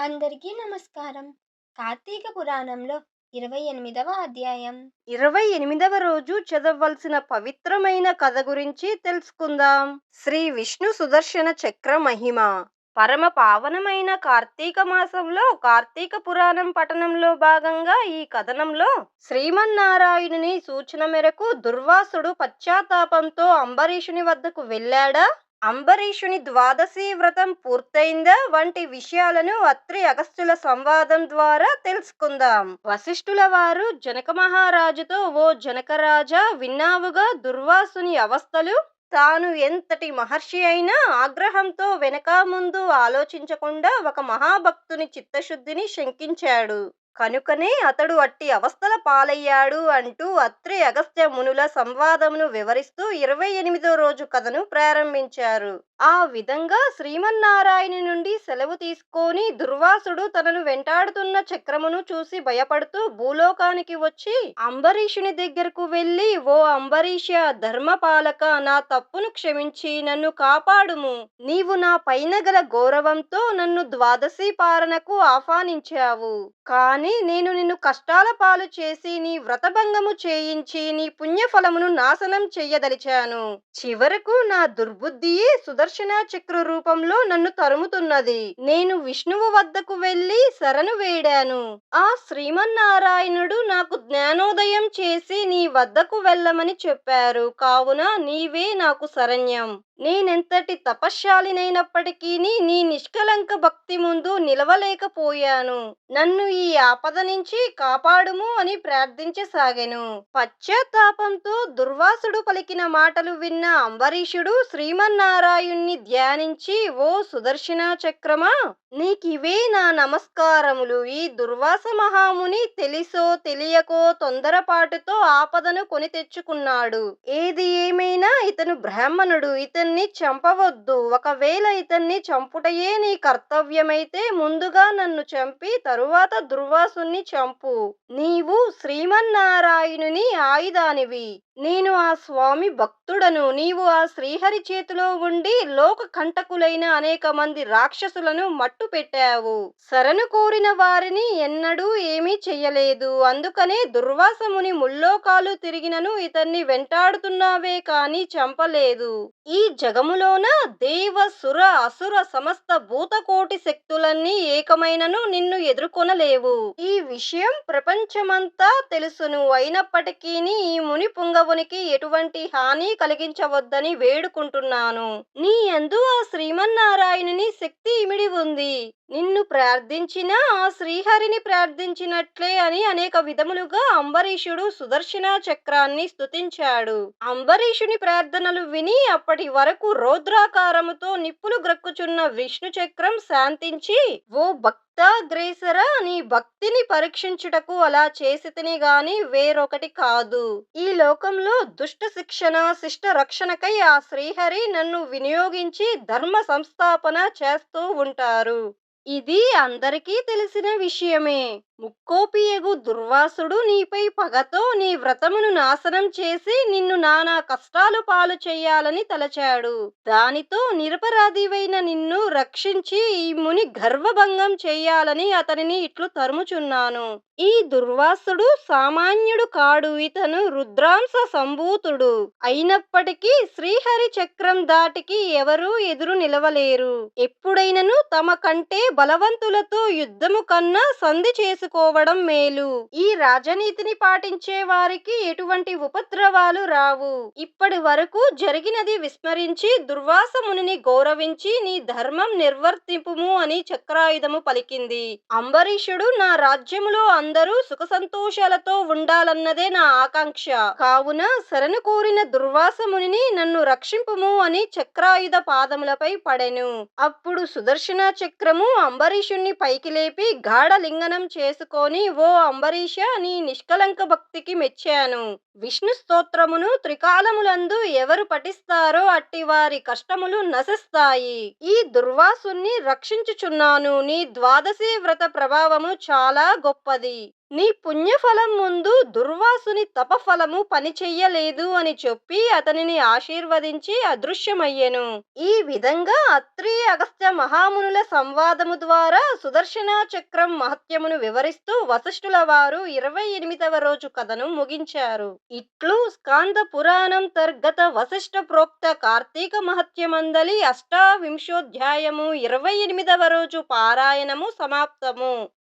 అందరికీ నమస్కారం. కార్తీక పురాణంలో ఇరవై ఎనిమిదవ అధ్యాయం. ఇరవై ఎనిమిదవ రోజు చదవవలసిన పవిత్రమైన కథ గురించి తెలుసుకుందాం. శ్రీ విష్ణు సుదర్శన చక్ర మహిమ. పరమ పావనమైన కార్తీక మాసంలో కార్తీక పురాణం పఠనంలో భాగంగా ఈ కథనంలో శ్రీమన్నారాయణుని సూచన మేరకు దుర్వాసుడు పశ్చాత్తాపంతో అంబరీషుని వద్దకు వెళ్ళాడా? అంబరీషుని ద్వాదశి వ్రతం పూర్తయిందా? వంటి విషయాలను అత్రి అగస్త్యుల సంవాదం ద్వారా తెలుసుకుందాం. వశిష్ఠుల వారు జనక మహారాజుతో ఓ జనకరాజా విన్నావుగా దుర్వాసుని అవస్థలు? తాను ఎంతటి మహర్షి అయినా ఆగ్రహంతో వెనక ముందు ఆలోచించకుండా ఒక మహాభక్తుని చిత్తశుద్ధిని శంకించాడు. కనుకనే అతడు అట్టి అవస్థల పాలయ్యాడు అంటూ అత్రి అగస్త్య మునుల సంవాదమును వివరిస్తూ ఇరవై ఎనిమిదో రోజు కథను ప్రారంభించారు. ఆ విధంగా శ్రీమన్నారాయణ నుండి సెలవు తీసుకొని దుర్వాసుడు తనను వెంటాడుతున్న చక్రమును చూసి భయపడుతూ భూలోకానికి వచ్చి అంబరీషుని దగ్గరకు వెళ్ళి ఓ అంబరీష ధర్మపాలక నా తప్పును క్షమించి నన్ను కాపాడుము. నీవు నా పైన గల గౌరవంతో నన్ను ద్వాదశీ పారణకు ఆహ్వానించావు. కానీ నేను నిన్ను కష్టాల పాలు చేసి నీ వ్రతభంగము చేయించి నీ పుణ్యఫలమును నాశనం చెయ్యదలిచాను. చివరకు నా దుర్బుద్ధియే సుదర్శన చక్ర రూపంలో నన్ను తరుముతున్నది. నేను విష్ణువు వద్దకు వెళ్ళి శరణు వేడాను. ఆ శ్రీమన్నారాయణుడు నాకు జ్ఞానోదయం చేసి నీ వద్దకు వెళ్ళమని చెప్పారు. కావున నీవే నాకు శరణ్యం. నేనెంతటి తపశ్శాలినైనప్పటికీ నీ నిష్కలంక భక్తి ముందు నిలవలేకపోయాను. నన్ను ఈ ఆపద నుంచి కాపాడుము అని ప్రార్థించసాగెను. పశ్చాత్తాపంతో దుర్వాసుడు పలికిన మాటలు విన్న అంబరీషుడు శ్రీమన్నారాయుణ్ణి ధ్యానించి ఓ సుదర్శన చక్రమా నీకివే నా నమస్కారములు. ఈ దుర్వాస మహాముని తెలిసో తెలియకో తొందరపాటుతో ఆపదను కొని తెచ్చుకున్నాడు. ఏది ఏమైనా ఇతను బ్రాహ్మణుడు ఇతన్ని చంపవద్దు. ఒకవేళ ఇతన్ని చంపుటయే నీ కర్తవ్యమైతే ముందుగా నన్ను చంపి తరువాత దుర్వాసుని చంపు. నీవు శ్రీమన్నారాయణుని ఆయుధానివి. నేను ఆ స్వామి భక్తుడను నీవు ఆ శ్రీహరి చేతిలో ఉండి లోక కంటకులైన అనేక మంది రాక్షసులను మట్టు పెట్టావు. శరణు కోరిన వారిని ఎన్నడూ ఏమీ చెయ్యలేదు. అందుకనే దుర్వాసముని ముల్లోకాలు తిరిగినను ఇతన్ని వెంటాడుతున్నావే కాని చంపలేదు. ఈ జగములోన దేవ సుర అసుర సమస్త భూతకోటి శక్తులన్నీ ఏకమైనను నిన్ను ఎదుర్కొనలేవు. ఈ విషయం ప్రపంచమంతా తెలుసును. అయినప్పటికీ ఈ ముని పుంగవునికి ఎటువంటి హాని కలిగించవద్దని వేడుకుంటున్నాను. నీ ఎందు ఆ శ్రీమన్నారాయణుని శక్తి ఇమిడి ఉంది. నిన్ను ప్రార్థించినా ఆ శ్రీహరిని ప్రార్థించినట్లే అని అనేక విధములుగా అంబరీషుడు సుదర్శన చక్రాన్ని స్తుతించాడు. అంబరీషుని ప్రార్థనలు విని అప్పటి వరకు రౌద్రాకారముతో నిప్పులు గ్రక్కుచున్న విష్ణు చక్రం శాంతించి ఓ భక్తి భక్తాగ్రేసర నీ భక్తిని పరీక్షించుటకు అలా చేసితిని గాని వేరొకటి కాదు. ఈ లోకంలో దుష్ట శిక్షణ శిష్ట రక్షణకై ఆ శ్రీహరి నన్ను వినియోగించి ధర్మ సంస్థాపన చేస్తూ ఉంటారు. ఇది అందరికీ తెలిసిన విషయమే. ముక్కోపియగు దుర్వాసుడు నీపై పగతో నీ వ్రతమును నాశనం చేసి నిన్ను నానా కష్టాలు పాలు చేయాలని తలచాడు. దానితో నిరపరాధివైన నిన్ను రక్షించి ఈ ముని గర్వభంగం చేయాలని అతనిని ఇట్లు తరుముచున్నాను. ఈ దుర్వాసుడు సామాన్యుడు కాడు ఇతను రుద్రాంశ సంభూతుడు. అయినప్పటికీ శ్రీహరి చక్రం దాటికి ఎవరూ ఎదురు నిలవలేరు. ఎప్పుడైనను తమ కంటే బలవంతులతో యుద్ధము కన్నా సంధి చేసు చేసుకోవడం మేలు. ఈ రాజనీతిని పాటించే వారికి ఎటువంటి ఉపద్రవాలు రావు. ఇప్పటి వరకు జరిగినది విస్మరించి దుర్వాస మునిని గౌరవించి నీ ధర్మం నిర్వర్తింపుము అని చక్రాయుధము పలికింది. అంబరీషుడు నా రాజ్యములో అందరూ సుఖ సంతోషాలతో ఉండాలన్నదే నా ఆకాంక్ష. కావున శరణు కోరిన దుర్వాస మునిని నన్ను రక్షింపుము అని చక్రాయుధ పాదములపై పడెను. అప్పుడు సుదర్శన చక్రము అంబరీషుణ్ణి పైకి లేపి గాఢ లింగనం చేసుకొని ఓ అంబరీష నీ నిష్కలంక భక్తికి మెచ్చాను. విష్ణు స్తోత్రమును త్రికాలములందు ఎవరు పఠిస్తారో అట్టి వారి కష్టములు నశిస్తాయి. ఈ దుర్వాసుని రక్షించుచున్నాను. నీ ద్వాదశీ వ్రత ప్రభావము చాలా గొప్పది. నీ పుణ్యఫలం ముందు దుర్వాసుని తపఫలము పనిచెయ్యలేదు అని చెప్పి అతనిని ఆశీర్వదించి అదృశ్యమయ్యెను. ఈ విధంగా అత్రి అగస్త్య మహామునుల సంవాదము ద్వారా సుదర్శన చక్రం మహత్యమును వివరిస్తూ వశిష్ఠుల వారు ఇరవై ఎనిమిదవ రోజు కథను ముగించారు. ఇట్లు స్కాంద పురాణం తర్గత వశిష్ఠ ప్రోక్త కార్తీక మహత్యమందలి అష్టావింశోధ్యాయము ఇరవై ఎనిమిదవ రోజు పారాయణము సమాప్తము.